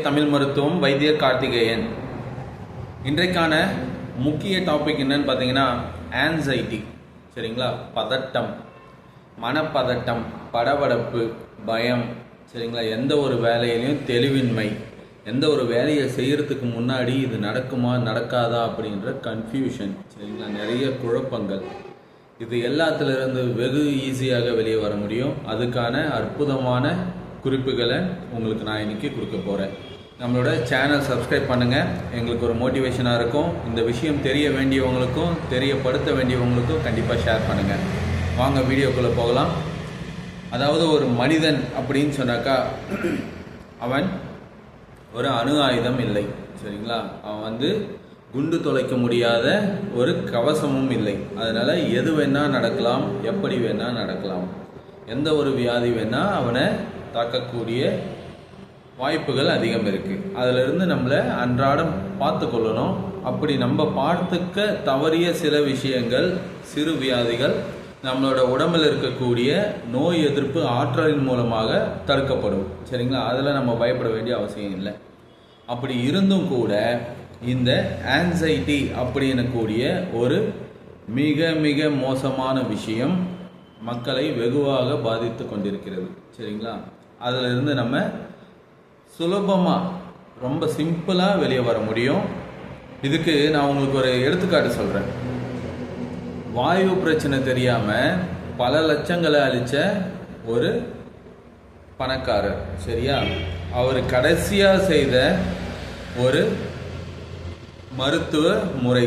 தமிழ் மருத்துவம் வைத்தியர் கார்த்திகேயன். இன்றைக்கான முக்கிய டாபிக் என்னன்னு பார்த்தீங்கன்னா ஆன்சைட்டி சரிங்களா? பதட்டம். மனப்பதட்டம் படபடப்பு பயம். சரிங்களா? எந்த ஒரு வேலையிலையும் தெளிவின்மை. எந்த ஒரு வேலையை செய்கிறதுக்கு முன்னாடி இது நடக்குமா நடக்காதா அப்படின்ற கன்ஃபியூஷன் சரிங்களா? நிறைய குழப்பங்கள். இது எல்லாத்துலேருந்து வெகு ஈஸியாக வெளியே வர முடியும். அதுக்கான அற்புதமான குறிப்புகளை உங்களுக்கு நான் இன்னைக்கு கொடுக்க போகிறேன் நம்மளோட சேனல் சப்ஸ்கிரைப் பண்ணுங்கள் எங்களுக்கு ஒரு மோட்டிவேஷனாக இருக்கும். இந்த விஷயம் தெரிய வேண்டியவங்களுக்கும் தெரியப்படுத்த வேண்டியவங்களுக்கும் கண்டிப்பாக ஷேர் பண்ணுங்கள் வாங்க வீடியோக்குள்ளே போகலாம். அதாவது ஒரு மனிதன் அப்படின்னு சொன்னாக்கா அவன் ஒரு அணு ஆயுதம் இல்லை. சரிங்களா? அவன் வந்து குண்டு தொலைக்க முடியாத ஒரு கவசமும் இல்லை. அதனால் எது வேணால் நடக்கலாம் எப்படி வேணால் நடக்கலாம். எந்த ஒரு வியாதி வேணால் அவனை தாக்கக்கூடிய வாய்ப்புகள் அதிகம் இருக்குது அதிலிருந்து நம்மளை அன்றாடம் பார்த்து கொள்ளணும் அப்படி நம்ம பார்த்துக்க தவறிய சில விஷயங்கள் சிறு வியாதிகள் நம்மளோட உடம்பில் இருக்கக்கூடிய நோய் எதிர்ப்பு ஆற்றலின் மூலமாக தடுக்கப்படும். சரிங்களா? அதில் நம்ம பயப்பட வேண்டிய அவசியம் இல்லை. அப்படி இருந்தும் கூட இந்த ஆன்சைட்டி அப்படின்னக்கூடிய ஒரு மிக மிக மோசமான விஷயம் மக்களை வெகுவாக பாதித்து கொண்டிருக்கிறது. சரிங்களா? அதில் இருந்து நம்ம சுலபமாக ரொம்ப சிம்பிளாக வெளியே வர முடியும். இதுக்கு நான் உங்களுக்கு ஒரு எடுத்துக்காட்டு சொல்கிறேன் வாயு பிரச்சனை தெரியாமல் பல லட்சங்களை அழித்த ஒரு பணக்காரர் சரியா? அவர் கடைசியாக செய்த ஒரு மருத்துவ முறை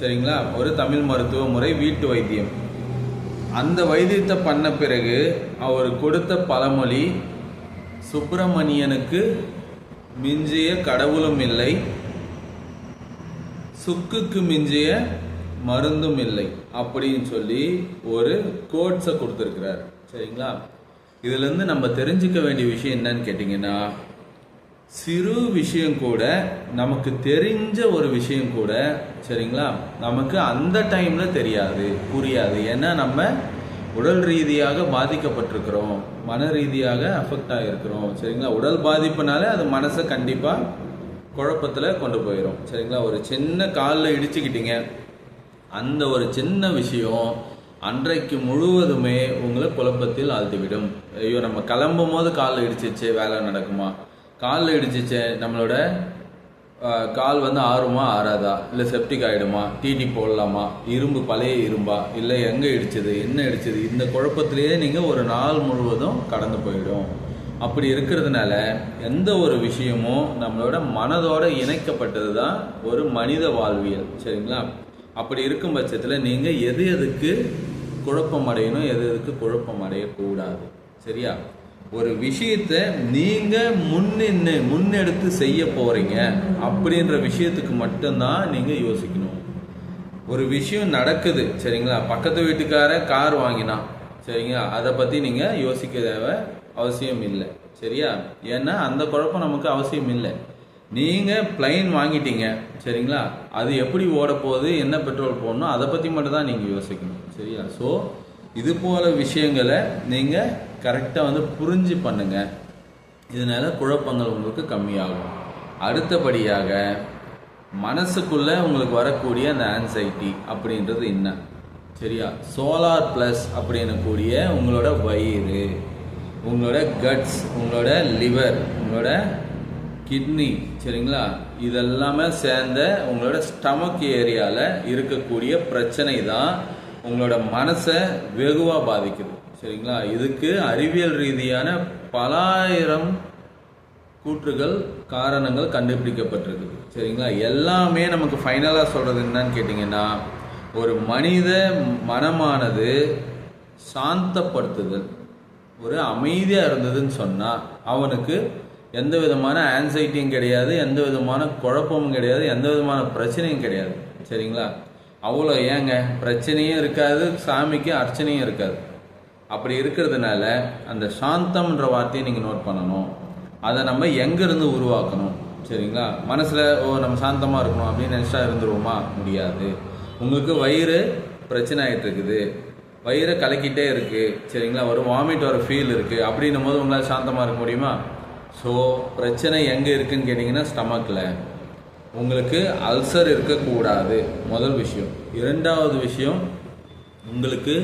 சரிங்களா? ஒரு தமிழ் மருத்துவ முறை வீட்டு வைத்தியம். அந்த வைத்தியத்தை பண்ண பிறகு அவர் கொடுத்த பழமொழி சுப்பிரமணியனுக்கு மிஞ்சிய கடவுளும் இல்லை. சுக்குக்கு மிஞ்சிய மருந்தும் இல்லை அப்படின்னு சொல்லி ஒரு கோட்ஸை கொடுத்துருக்கிறார். சரிங்களா? இதுலேருந்து நம்ம தெரிஞ்சுக்க வேண்டிய விஷயம் என்னன்னு கேட்டிங்கன்னா சிறு விஷயம் கூட நமக்கு தெரிஞ்ச ஒரு விஷயம் கூட சரிங்களா? நமக்கு அந்த டைமில் தெரியாது புரியாது. ஏன்னா நம்ம உடல் ரீதியாக பாதிக்கப்பட்டிருக்கிறோம் மன ரீதியாக அஃபெக்ட் ஆகிருக்கிறோம் சரிங்களா? உடல் பாதிப்புனாலே அது மனசை கண்டிப்பாக குழப்பத்தில் கொண்டு போயிடும் சரிங்களா? ஒரு சின்ன காலில் இடிச்சுக்கிட்டீங்க அந்த ஒரு சின்ன விஷயம் அன்றைக்கு முழுவதுமே உங்களை குழப்பத்தில் ஆழ்த்திவிடும். ஐயோ நம்ம கிளம்பும் போது காலில் இடிச்சிச்சு வேலை நடக்குமா? காலில் இடிச்சிச்சு நம்மளோட கால் வந்து ஆறுமா ஆறாதா? இல்லை செப்டிக் ஆகிடுமா டிடி போடலாமா? இரும்பு பழைய இரும்பா? இல்லை எங்கே இடிச்சது? என்ன இடிச்சது? இந்த குழப்பத்திலேயே நீங்கள் ஒரு நாள் முழுவதும் கடந்து போயிடும். அப்படி இருக்கிறதுனால எந்த ஒரு விஷயமும் நம்மளோட மனதோடு இணைக்கப்பட்டது தான் ஒரு மனித வாழ்வியல். சரிங்களா? அப்படி இருக்கும் பட்சத்தில் நீங்கள் எது எதுக்கு குழப்பம் அடையணும் எது எதுக்கு குழப்பம் அடையக்கூடாது சரியா? ஒரு விஷயத்தை நீங்கள் முன்னின்னு முன்னெடுத்து செய்ய போகிறீங்க அப்படின்ற விஷயத்துக்கு மட்டும்தான் நீங்கள் யோசிக்கணும். ஒரு விஷயம் நடக்குது சரிங்களா? பக்கத்து வீட்டுக்கார கார் வாங்கினான் சரிங்களா? அதை பற்றி நீங்கள் யோசிக்க தேவை அவசியம் இல்லை சரியா? ஏன்னா அந்த குழப்பம் நமக்கு அவசியம் இல்லை. நீங்கள் பிளைன் வாங்கிட்டீங்க சரிங்களா? அது எப்படி ஓட போகுது என்ன பெட்ரோல் போடணும் அதை பற்றி மட்டும் தான் நீங்கள் யோசிக்கணும் சரியா? ஸோ இது போல விஷயங்களை நீங்கள் கரெக்டாக வந்து புரிஞ்சு பண்ணுங்கள் இதனால் குழப்பங்கள் உங்களுக்கு கம்மியாகும். அடுத்தபடியாக மனசுக்குள்ளே உங்களுக்கு வரக்கூடிய அந்த ஆன்சைட்டி அப்படின்றது என்ன? சரியா? சோலார் ப்ளஸ் அப்படின்னக்கூடிய உங்களோட வயிறு உங்களோட கட்ஸ் உங்களோட லிவர் உங்களோட கிட்னி சரிங்களா? இதெல்லாமே சேர்ந்த உங்களோட ஸ்டமக் ஏரியாவில் இருக்கக்கூடிய பிரச்சனை தான் உங்களோட மனசை வெகுவாக பாதிக்குது. சரிங்களா? இதுக்கு அறிவியல் ரீதியான பலாயிரம் கூற்றுகள் காரணங்கள் கண்டுபிடிக்கப்பட்டிருக்குது. சரிங்களா? எல்லாமே நமக்கு ஃபைனலாக சொல்கிறது என்னன்னு கேட்டிங்கன்னா ஒரு மனித மனமானது சாந்தப்படுத்துதல் ஒரு அமைதியாக இருந்ததுன்னு சொன்னால் அவனுக்கு எந்த விதமான ஆன்சைட்டியும் கிடையாது எந்த விதமான குழப்பமும் கிடையாது எந்த விதமான பிரச்சனையும் கிடையாது. சரிங்களா? அவ்வளோ ஏங்க? பிரச்சனையும் இருக்காது சாமிக்கு அர்ச்சனையும் இருக்காது. அப்படி இருக்கிறதுனால அந்த சாந்தம்ன்ற வார்த்தையை நீங்கள் நோட் பண்ணணும். அதை நம்ம எங்கேருந்து உருவாக்கணும்? சரிங்களா? மனசில் ஓ நம்ம சாந்தமாக இருக்கணும் அப்படின்னு நினச்சா இருந்துருவோமா? முடியாது. உங்களுக்கு வயிறு பிரச்சனை ஆகிட்டு இருக்குது வயிறை கலக்கிட்டே இருக்குது சரிங்களா? ஒரு வாமிட் வர ஃபீல் இருக்குது அப்படின்னும் போது உங்களால் சாந்தமாக இருக்க முடியுமா? ஸோ பிரச்சனை எங்கே இருக்குன்னு கேட்டிங்கன்னா ஸ்டமக்கில் உங்களுக்கு அல்சர் இருக்கக்கூடாது. முதல் விஷயம். இரண்டாவது விஷயம் உங்களுக்கு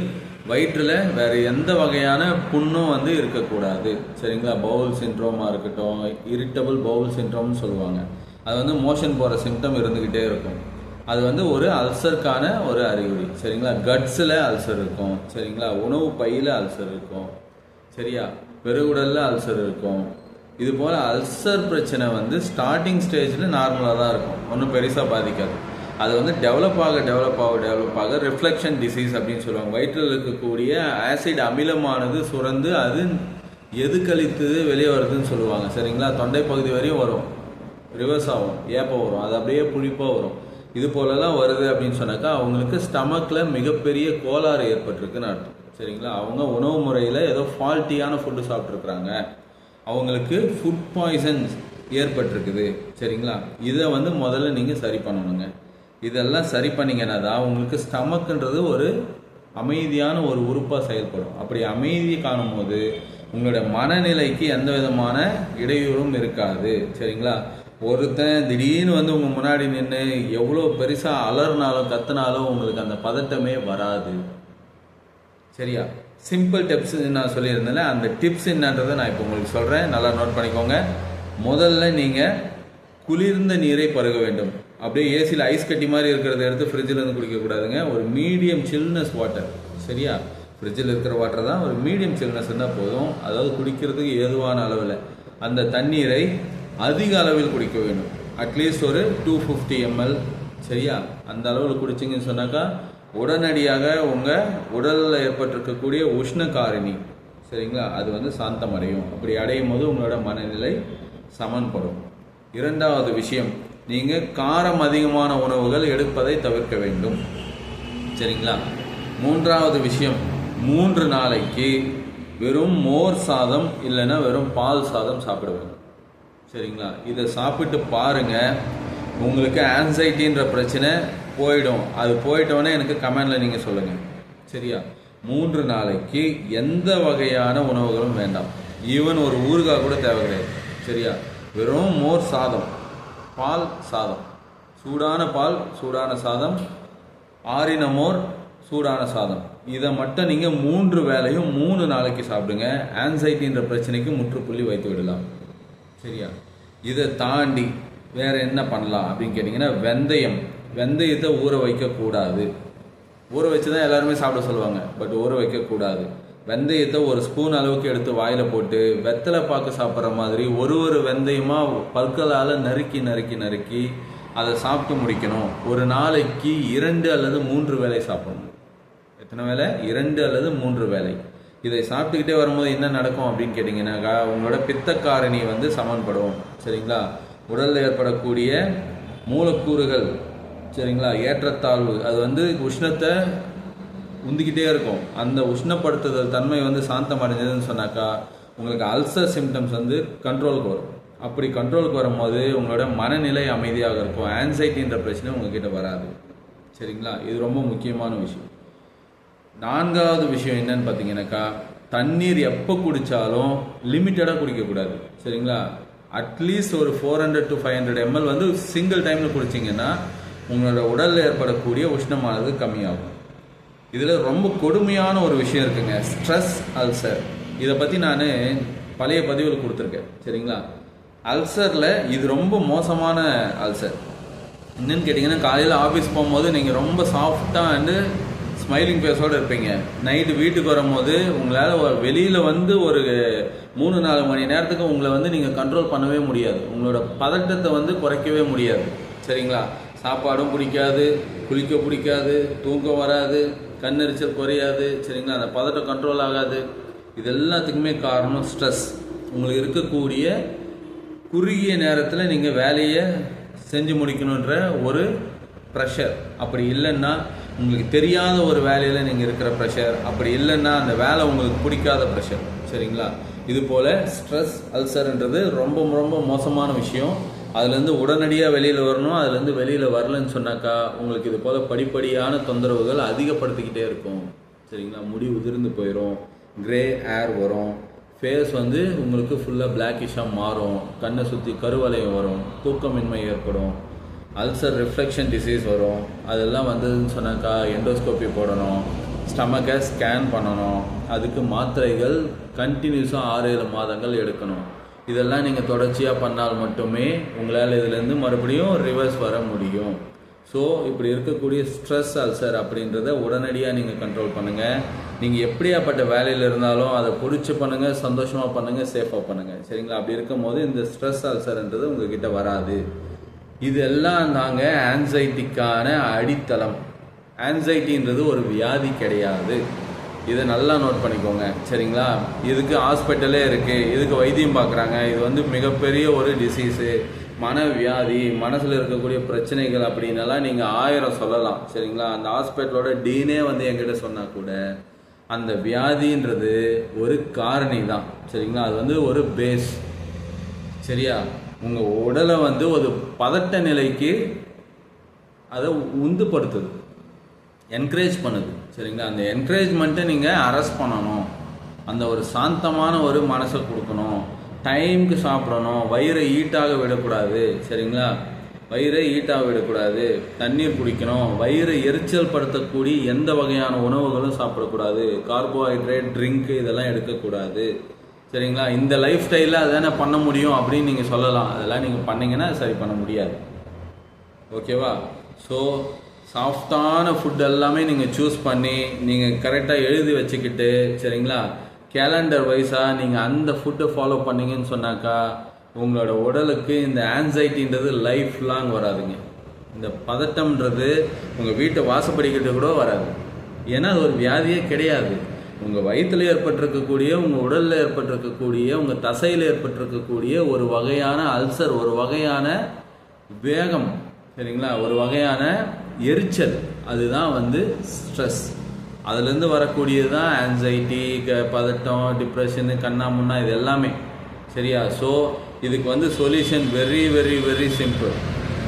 வயிற்றில் வேறு எந்த வகையான புண்ணும் வந்து இருக்கக்கூடாது. சரிங்களா? பவுல் சின்ட்ரோமாக இருக்கட்டும் இரிட்டபிள் பவுல் சின்ட்ரோம்னு சொல்லுவாங்க. அது வந்து மோஷன் போகிற சிம்டம் இருந்துக்கிட்டே இருக்கும். அது வந்து ஒரு அல்சருக்கான ஒரு அறிகுறி. சரிங்களா? கட்ஸில் அல்சர் இருக்கும். சரிங்களா? உணவு பையில் அல்சர் இருக்கும். சரியா? பெருகுடலில் அல்சர் இருக்கும். இது போல் அல்சர் பிரச்சனை வந்து ஸ்டார்டிங் ஸ்டேஜில் நார்மலாக தான் இருக்கும். ஒன்றும் பெருசாக பாதிக்காது. அது வந்து டெவலப் ஆக டெவலப் ஆக டெவலப் ஆக ரிஃப்ளெக்ஷன் டிசீஸ் அப்படின்னு சொல்லுவாங்க. வயிற்றில் இருக்கக்கூடிய ஆசிட் அமிலமானது சுரந்து அது எது கழித்தது வெளியே வருதுன்னு சொல்லுவாங்க. சரிங்களா? தொண்டை பகுதி வரையும் வரும். ரிவர்ஸ் ஆகும். ஏப்பம் வரும். அது அப்படியே புளிப்பாக வரும். இது போலலாம் வருது அப்படின்னு சொன்னாக்கா அவங்களுக்கு ஸ்டமக்கில் மிகப்பெரிய கோளாறு ஏற்பட்டிருக்குன்னு அர்த்தம். சரிங்களா? அவங்க உணவு முறையில் ஏதோ ஃபால்ட்டியான ஃபுட்டு சாப்பிட்ருக்குறாங்க அவங்களுக்கு ஃபுட் பாய்சன்ஸ் ஏற்பட்டிருக்குது. சரிங்களா? இதை வந்து முதல்ல நீங்கள் சரி பண்ணணுங்க. இதெல்லாம் சரி பண்ணிங்கன்னா தான் உங்களுக்கு ஸ்டமக்குன்றது ஒரு அமைதியான ஒரு உறுப்பாக செயல்படும். அப்படி அமைதியை காணும் போது உங்களுடைய மனநிலைக்கு எந்த விதமான இடையூறும் இருக்காது. சரிங்களா? ஒருத்தன் திடீர்னு வந்து உங்கள் முன்னாடி நின்று எவ்வளோ பெருசாக அலறினாலும் கத்துனாலும் உங்களுக்கு அந்த பதட்டமே வராது. சரியா? சிம்பிள் டிப்ஸ் நான் சொல்லியிருந்தேன்ல அந்த டிப்ஸ் என்னன்றதை நான் இப்போ உங்களுக்கு சொல்கிறேன் நல்லா நோட் பண்ணிக்கோங்க. முதல்ல நீங்கள் குளிர்ந்த நீரை பருக வேண்டும். அப்படியே ஏசியில் ஐஸ் கட்டி மாதிரி இருக்கிறத எடுத்து ஃப்ரிட்ஜில் இருந்து குடிக்கக்கூடாதுங்க ஒரு மீடியம் சில்னஸ் வாட்டர் சரியா? ஃப்ரிட்ஜில் இருக்கிற வாட்டர் தான் ஒரு மீடியம் சில்னஸ் இருந்தால் போதும். அதாவது குடிக்கிறதுக்கு ஏதுவான அளவில். அந்த தண்ணீரை அதிக அளவில் குடிக்க வேண்டும். அட்லீஸ்ட் ஒரு டூ ஃபிஃப்டி எம்எல் சரியா? அந்த அளவில் குடிச்சிங்கன்னு சொன்னாக்கா உடனடியாக உங்கள் உடலில் ஏற்பட்டிருக்கக்கூடிய உஷ்ண காரணி சரிங்களா? அது வந்து சாந்தம் அடையும் அப்படி அடையும் போது உங்களோட மனநிலை சமன்படும். இரண்டாவது விஷயம் நீங்கள் காரம் அதிகமான உணவுகள் எடுப்பதை தவிர்க்க வேண்டும். சரிங்களா? மூன்றாவது விஷயம் மூன்று நாளைக்கு வெறும் மோர் சாதம் இல்லைன்னா வெறும் பால் சாதம் சாப்பிடுவேன் சரிங்களா? இதை சாப்பிட்டு பாருங்கள் உங்களுக்கு ஆன்சைட்டின்ற பிரச்சனை போயிடும். அது போயிட்டோன்னே எனக்கு கமெண்டில் நீங்கள் சொல்லுங்கள் சரியா? மூன்று நாளைக்கு எந்த வகையான உணவுகளும் வேண்டாம். ஈவன் ஒரு ஊறுகாய் கூட தேவை கிடையாது சரியா? வெறும் மோர் சாதம். பால் சாதம். சூடான பால் சூடான சாதம். ஆறின மோர் சூடான சாதம். இதை மட்டும் நீங்கள் மூன்று வேலையும் மூணு நாளைக்கு சாப்பிடுங்க. ஆன்சைட்டின்ற பிரச்சனைக்கு முற்றுப்புள்ளி வைத்து விடலாம். சரியா? இதை தாண்டி வேறு என்ன பண்ணலாம் அப்படின்னு கேட்டிங்கன்னா வெந்தயம். வெந்தயத்தை ஊற வைக்கக்கூடாது. ஊற வச்சு தான் எல்லாருமே சாப்பிட சொல்லுவாங்க. பட் ஊற வைக்கக்கூடாது. வெந்தயத்தை ஒரு ஸ்பூன் அளவுக்கு எடுத்து வாயில் போட்டு வெத்தலை பாக்கு சாப்பிட்ற மாதிரி ஒரு ஒரு வெந்தயமாக பற்களால் நறுக்கி நறுக்கி நறுக்கி அதை சாப்பிட்டு முடிக்கணும். ஒரு நாளைக்கு இரண்டு அல்லது மூன்று வேலை சாப்பிடணும். எத்தனை வேளை? இரண்டு அல்லது மூன்று வேளை. இதை சாப்பிட்டுக்கிட்டே வரும்போது என்ன நடக்கும் அப்படின்னு கேட்டிங்கன்னாக்கா உங்களோட பித்தக்காரணி வந்து சமன்படும். சரிங்களா? உடலில் ஏற்படக்கூடிய மூலக்கூறுகள் சரிங்களா? ஏற்றத்தாழ்வு. அது வந்து உஷ்ணத்தை உந்திக்கிட்டே இருக்கும். அந்த உஷ்ணப்படுத்துதல் தன்மை வந்து சாந்தம் அடைஞ்சதுன்னு சொன்னாக்கா உங்களுக்கு அல்சர் சிம்டம்ஸ் வந்து கண்ட்ரோலுக்கு வரும். அப்படி கண்ட்ரோலுக்கு வரும்போது உங்களோட மனநிலை அமைதியாக இருக்கும். ஆன்சைட்டின்ற பிரச்சனை உங்ககிட்ட வராது. சரிங்களா? இது ரொம்ப முக்கியமான விஷயம். நான்காவது விஷயம் என்னன்னு பார்த்தீங்கன்னாக்கா தண்ணீர் எப்போ குடித்தாலும் லிமிட்டடாக குடிக்கக்கூடாது. சரிங்களா? அட்லீஸ்ட் ஒரு four hundred to five hundred ml வந்து சிங்கிள் டைமில் குடிச்சிங்கன்னா உங்களோட உடலில் ஏற்படக்கூடிய உஷ்ணமானது கம்மியாகும். இதில் ரொம்ப கொடுமையான ஒரு விஷயம் இருக்குங்க. ஸ்ட்ரெஸ் அல்சர் இதை பற்றி நான் பழைய பதிவில் கொடுத்துருக்கேன். சரிங்களா? அல்சரில் இது ரொம்ப மோசமான அல்சர் என்னன்னு கேட்டிங்கன்னா காலையில் ஆஃபீஸ் போகும்போது நீங்கள் ரொம்ப சாஃப்டாக வந்து ஸ்மைலிங் ஃபேஸோடு இருப்பீங்க. நைட்டு வீட்டுக்கு வரும்போது உங்களால் வெளியில் வந்து ஒரு மூணு நாலு மணி நேரத்துக்கு உங்களை வந்து நீங்கள் கண்ட்ரோல் பண்ணவே முடியாது. உங்களோட பதட்டத்தை வந்து குறைக்கவே முடியாது. சரிங்களா? சாப்பாடும் பிடிக்காது குளிக்க பிடிக்காது தூக்கம் வராது கண்ணெரிச்சல் குறையாது சரிங்களா? அந்த பதட்டம் கண்ட்ரோல் ஆகாது. இது எல்லாத்துக்குமே காரணம் ஸ்ட்ரெஸ் உங்களுக்கு இருக்கக்கூடிய குறுகிய நேரத்தில் நீங்கள் வேலையை செஞ்சு முடிக்கணுன்ற ஒரு ப்ரெஷர் அப்படி இல்லைன்னா உங்களுக்கு தெரியாத ஒரு வேலையில் நீங்கள் இருக்கிற ப்ரெஷர் அப்படி இல்லைன்னா அந்த வேலை உங்களுக்கு பிடிக்காத ப்ரெஷர் சரிங்களா? இது போல் ஸ்ட்ரெஸ் அல்சர்ன்றது ரொம்ப ரொம்ப மோசமான விஷயம். அதுலேருந்து உடனடியாக வெளியில் வரணும் அதுலேருந்து வெளியில் வரலன்னு சொன்னாக்கா உங்களுக்கு இது போல் படிப்படியான தொந்தரவுகள் அதிகப்படுத்திக்கிட்டே இருக்கும். சரிங்களா? முடி உதிர்ந்து போயிடும் கிரே ஏர் வரும் ஃபேஸ் வந்து உங்களுக்கு ஃபுல்லாக பிளாக்கிஷாக மாறும் கண்ணை சுற்றி கருவலையும் வரும் தூக்கமின்மை ஏற்படும் அல்சர் ரிஃப்ளெக்ஷன் டிசீஸ் வரும் அதெல்லாம் வந்ததுன்னு சொன்னாக்கா எண்டோஸ்கோப்பி போடணும் ஸ்டமக்கை ஸ்கேன் பண்ணணும் அதுக்கு மாத்திரைகள் கண்டினியூஸாக ஆறு ஏழு மாதங்கள் எடுக்கணும். இதெல்லாம் நீங்கள் தொடர்ச்சியாக பண்ணால் மட்டுமே உங்களால் இதுலேருந்து மறுபடியும் ரிவர்ஸ் வர முடியும். ஸோ இப்படி இருக்கக்கூடிய ஸ்ட்ரெஸ் அல்சர் அப்படின்றத உடனடியாக நீங்கள் கண்ட்ரோல் பண்ணுங்கள் நீங்கள் எப்படியாப்பட்ட வேலையில் இருந்தாலும் அதை பிடிச்சி பண்ணுங்கள் சந்தோஷமாக பண்ணுங்கள் சேஃபாக பண்ணுங்கள் சரிங்களா? அப்படி இருக்கும்போது இந்த ஸ்ட்ரெஸ் அல்சர்ன்றது உங்ககிட்ட வராது. இதெல்லாம் தாங்க ஆன்சைட்டிக்கான அடித்தளம். ஆன்சைட்டின்றது ஒரு வியாதி கிடையாது. இதை நல்லா நோட் பண்ணிக்கோங்க. சரிங்களா? இதுக்கு ஹாஸ்பிட்டலே இருக்குது இதுக்கு வைத்தியம் பார்க்குறாங்க. இது வந்து மிகப்பெரிய ஒரு டிசீஸு மனவியாதி மனசில் இருக்கக்கூடிய பிரச்சனைகள் அப்படின்னெல்லாம் நீங்கள் ஆயிரம் சொல்லலாம். சரிங்களா? அந்த ஹாஸ்பிட்டலோட டீனே வந்து என்கிட்ட சொன்னால் கூட அந்த வியாதின்றது ஒரு காரணி தான். சரிங்களா? அது வந்து ஒரு பேஸ் சரியா? உங்கள் உடலை வந்து ஒரு பதட்ட நிலைக்கு அதை உந்துப்படுத்துது என்கரேஜ் பண்ணுது. சரிங்களா? அந்த என்கரேஜ்மெண்ட்டை நீங்கள் அரெஸ்ட் பண்ணணும். அந்த ஒரு சாந்தமான ஒரு மனசை கொடுக்கணும். டைமுக்கு சாப்பிடணும். வயிறை ஈட்டாக விடக்கூடாது. சரிங்களா? வயிறை ஈட்டாக விடக்கூடாது. தண்ணீர் குடிக்கணும். வயிறை எரிச்சல் படுத்தக்கூடிய எந்த வகையான உணவுகளும் சாப்பிடக்கூடாது. கார்போஹைட்ரேட் ட்ரிங்க்கு இதெல்லாம் எடுக்கக்கூடாது. சரிங்களா? இந்த லைஃப் ஸ்டைலில் அதானே பண்ண முடியும் அப்படின்னு நீங்கள் சொல்லலாம். அதெல்லாம் நீங்கள் பண்ணிங்கன்னா சரி பண்ண முடியாது. ஓகேவா ஸோ சாஃப்டான ஃபுட் எல்லாமே நீங்கள் சூஸ் பண்ணி நீங்கள் கரெக்டாக எழுதி வச்சுக்கிட்டு சரிங்களா? கேலண்டர் வைஸாக நீங்கள் அந்த ஃபுட்டை ஃபாலோ பண்ணீங்கன்னு சொன்னாக்கா உங்களோட உடலுக்கு இந்த ஆன்சைட்டின்றது லைஃப் லாங் வராதுங்க. இந்த பதட்டம்ன்றது உங்கள் வீட்டை வாசப்படிக்கிட்டு கூட வராது. ஏன்னா அது ஒரு வியாதியே கிடையாது. உங்கள் வயிற்றில் ஏற்பட்டிருக்கக்கூடிய உங்கள் உடலில் ஏற்பட்டிருக்கக்கூடிய உங்கள் தசையில் ஏற்பட்டிருக்கக்கூடிய ஒரு வகையான அல்சர் ஒரு வகையான வேகம் சரிங்களா? ஒரு வகையான எரிச்சல். அதுதான் வந்து ஸ்ட்ரெஸ் அதுலேருந்து வரக்கூடியது தான் ஆன்சைட்டி க பதட்டம் டிப்ரெஷனு கண்ணா முன்னா இது எல்லாமே. சரியா? ஸோ இதுக்கு வந்து solution very very very simple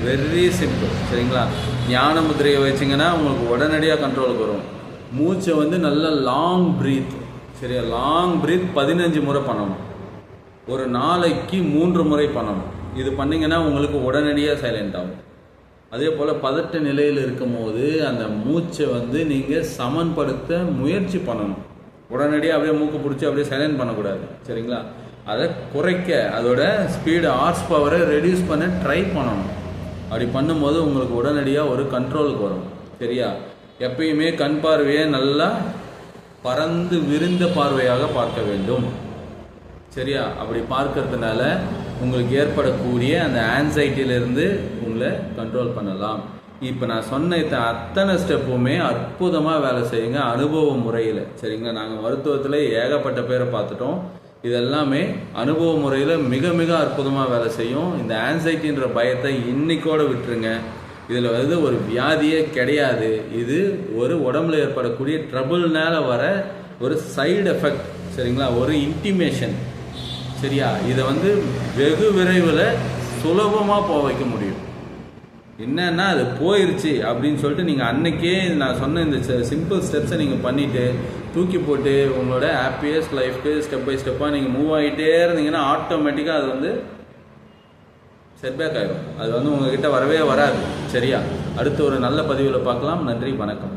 very simple சரிங்களா? ஞான முதிரையை வச்சிங்கன்னா உங்களுக்கு உடனடியாக கண்ட்ரோலுக்கு வரும். மூச்சை வந்து நல்ல லாங் ப்ரீத் சரியா? லாங் ப்ரீத் பதினஞ்சு முறை பண்ணணும். ஒரு நாளைக்கு மூன்று முறை பண்ணணும். இது பண்ணிங்கன்னா உங்களுக்கு உடனடியாக சைலண்ட் ஆகும். அதே போல் பதட்ட நிலையில் இருக்கும்போது அந்த மூச்சை வந்து நீங்கள் சமன்படுத்த முயற்சி பண்ணணும். உடனடியாக அப்படியே மூக்கு பிடிச்சி அப்படியே சைலண்ட் பண்ணக்கூடாது. சரிங்களா? அதை குறைக்க அதோட ஸ்பீடு ஹார்ஸ் பவரை ரெடியூஸ் பண்ண ட்ரை பண்ணணும். அப்படி பண்ணும்போது உங்களுக்கு உடனடியாக ஒரு கண்ட்ரோலுக்கு வரும். சரியா? எப்பயுமே கண் பார்வையை நல்லா பறந்து விரிந்த பார்வையாக பார்க்க வேண்டும். சரியா? அப்படி பார்க்கறதுனால உங்களுக்கு ஏற்படக்கூடிய அந்த ஆன்சைட்டியிலிருந்து உங்களை கண்ட்ரோல் பண்ணலாம். இப்போ நான் சொன்ன அத்தனை ஸ்டெப்புமே அற்புதமாக வேலை செய்யுங்க அனுபவ முறையில். சரிங்களா? நாங்கள் மருத்துவத்தில் ஏகப்பட்ட பேரை பார்த்துட்டோம். இதெல்லாமே அனுபவ முறையில் மிக மிக அற்புதமாக வேலை செய்யும். இந்த ஆன்சைட்டின்ற பயத்தை இன்னைக்கோட விட்டுருங்க. இதில் வந்து ஒரு வியாதியே கிடையாது. இது ஒரு உடம்புல ஏற்படக்கூடிய ட்ரபுள்னால வர ஒரு சைடு எஃபெக்ட் சரிங்களா? ஒரு இன்டிமேஷன் சரியா? இதை வந்து வெகு விரைவில் சுலபமாக போக வைக்க முடியும். என்னன்னா அது போயிருச்சு அப்படின்னு சொல்லிட்டு நீங்கள் அன்னைக்கே நான் சொன்ன இந்த சிம்பிள் ஸ்டெப்ஸை நீங்கள் பண்ணிவிட்டு தூக்கி போட்டு உங்களோட ஹாப்பியஸ்ட் லைஃப்க்கு ஸ்டெப் பை ஸ்டெப்பாக நீங்கள் மூவ் ஆகிட்டே இருந்தீங்கன்னா ஆட்டோமேட்டிக்காக அது வந்து செட்பேக் ஆகிடும் அது வந்து உங்ககிட்ட வரவே வராது. சரியா? அடுத்து ஒரு நல்ல பதிவில் பார்க்கலாம். நன்றி வணக்கம்.